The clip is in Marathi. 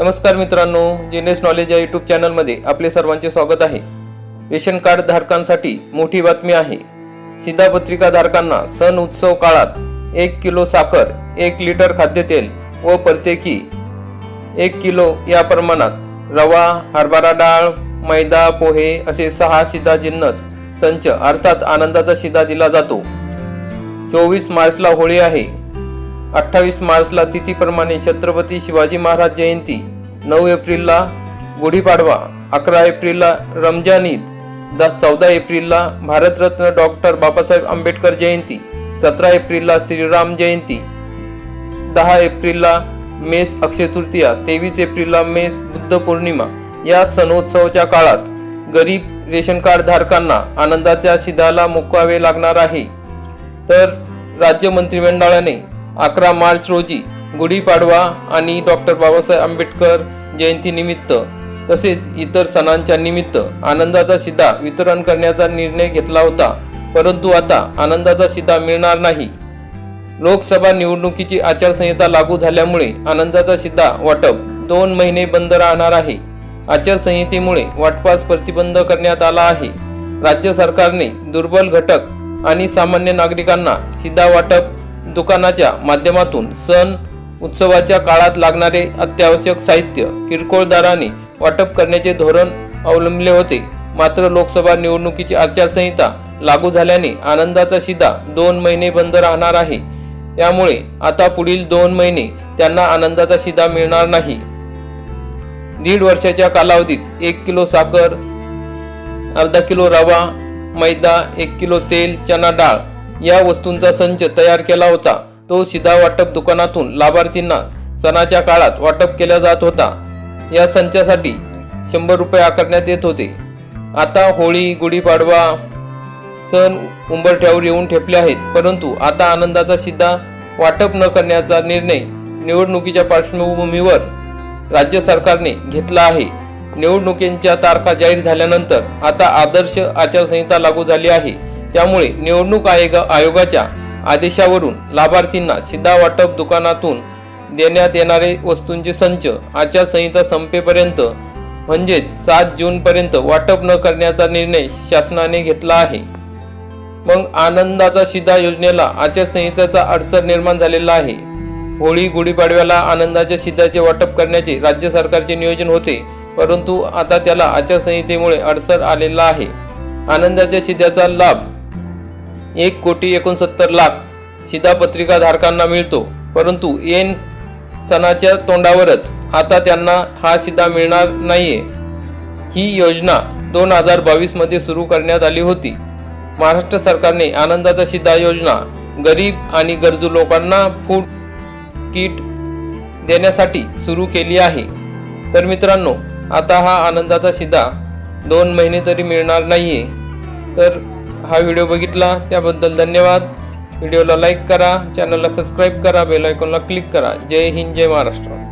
नमस्कार मित्रांनो जीनेस नॉलेज या यूट्यूब चॅनलमध्ये आपले सर्वांचे स्वागत आहे. रेशन कार्ड धारकांसाठी मोठी बातमी आहे. शिधापत्रिका धारकांना सण उत्सव काळात एक किलो साखर एक लिटर खाद्यतेल व प्रत्येकी एक किलो या प्रमाणात रवा हरभरा डाळ मैदा पोहे असे सहा शिधा जिन्नस संच अर्थात आनंदाचा शिधा दिला जातो. चोवीस मार्चला होळी आहे. अठ्ठावीस मार्चला तिथीप्रमाणे छत्रपती शिवाजी महाराज जयंती नऊ एप्रिलला गुढीपाडवा अकरा एप्रिलला रमजान ईद द चौदा एप्रिलला भारतरत्न डॉक्टर बाबासाहेब आंबेडकर जयंती सतरा एप्रिलला श्रीराम जयंती दहा एप्रिलला मेस अक्षय तृतीया तेवीस एप्रिलला मेस बुद्ध पौर्णिमा या सणोत्सवाच्या काळात गरीब रेशन कार्ड धारकांना आनंदाच्या शिधाला मुकावे लागणार आहे. तर राज्य मंत्रिमंडळाने अकरा मार्च रोजी गुढीपाडवा आणि डॉक्टर बाबासाहेब आंबेडकर जयंतीनिमित्त तसेच इतर सणांच्या निमित्त आनंदाचा शिधा वितरण करण्याचा निर्णय घेतला होता. परंतु आता आनंदाचा शिधा मिळणार नाही. लोकसभा निवडणुकीची आचारसंहिता लागू झाल्यामुळे आनंदाचा शिधा वाटप दोन महिने बंद राहणार आहे. आचारसंहितेमुळे वाटपास प्रतिबंध करण्यात आला आहे. राज्य सरकारने दुर्बल घटक आणि सामान्य नागरिकांना सीधा वाटप दुकानाच्या माध्यमातून सण उत्सवाच्या काळात लागणारे अत्यावश्यक साहित्य किरकोळ दराने वाटप करण्याचे धोरण अवलंबले होते. मात्र लोकसभा निवडणुकीची आचारसंहिता लागू झाल्याने आनंदाचा शिदा दोन महिने बंद राहणार आहे. त्यामुळे आता पुढील दोन महिने त्यांना आनंदाचा शिदा मिळणार नाही. दीड वर्षाच्या कालावधीत एक किलो साखर अर्धा किलो रवा मैदा एक किलो तेल चना डाळ या वस्तूंचा संच तयार केला होता. तो सीधा वाटप दुकानातून लाभार्थींना सणाच्या काळात वाटप केला जात होता. या संचासाठी शंभर रुपये आकारण्यात येत होते. आता होळी गुढीपाडवा सण उंबरठ्यावर येऊन ठेपले आहेत. परंतु आता आनंदाचा सीधा वाटप न करण्याचा निर्णय निवडणुकीच्या पार्श्वभूमीवर राज्य सरकारने घेतला आहे. निवडणुकींच्या तारखा जाहीर झाल्यानंतर आता आदर्श आचारसंहिता लागू झाली आहे. त्यामुळे निवडणूक आयोग आयोगाच्या आदेशावरून लाभार्थींना सिधा वाटप दुकानातून देण्यात येणारे वस्तूंचे संच आचारसंहिता संपेपर्यंत म्हणजेच सात जूनपर्यंत वाटप न करण्याचा निर्णय शासनाने घेतला आहे. मग आनंदाचा शिधा योजनेला आचारसंहितेचा अडसर निर्माण झालेला आहे. होळी गुढीपाडव्याला आनंदाच्या शिधाचे वाटप करण्याचे राज्य सरकारचे नियोजन होते परंतु आता त्याला आचारसंहितेमुळे अडसर आलेला आहे. आनंदाच्या शिध्याचा लाभ एक कोटी एकोणसत्तर लाख शिधापत्रिका धारकांना मिळतो. परंतु एन सणाच्या तोंडावरच आता त्यांना हा शिधा मिळणार नाहीये. ही योजना दोन हजार बावीसमध्ये सुरू करण्यात आली होती. महाराष्ट्र सरकारने आनंदाचा शिधा योजना गरीब आणि गरजू लोकांना फूड किट देण्यासाठी सुरू केली आहे. तर मित्रांनो आता हा आनंदाचा शिधा दोन महिने तरी मिळणार नाहीये. तर हा व्हिडिओ बघितला त्याबद्दल धन्यवाद. व्हिडिओला लाईक करा चॅनलला सबस्क्राईब करा बेल आयकॉनला क्लिक करा. जय हिंद जय महाराष्ट्र.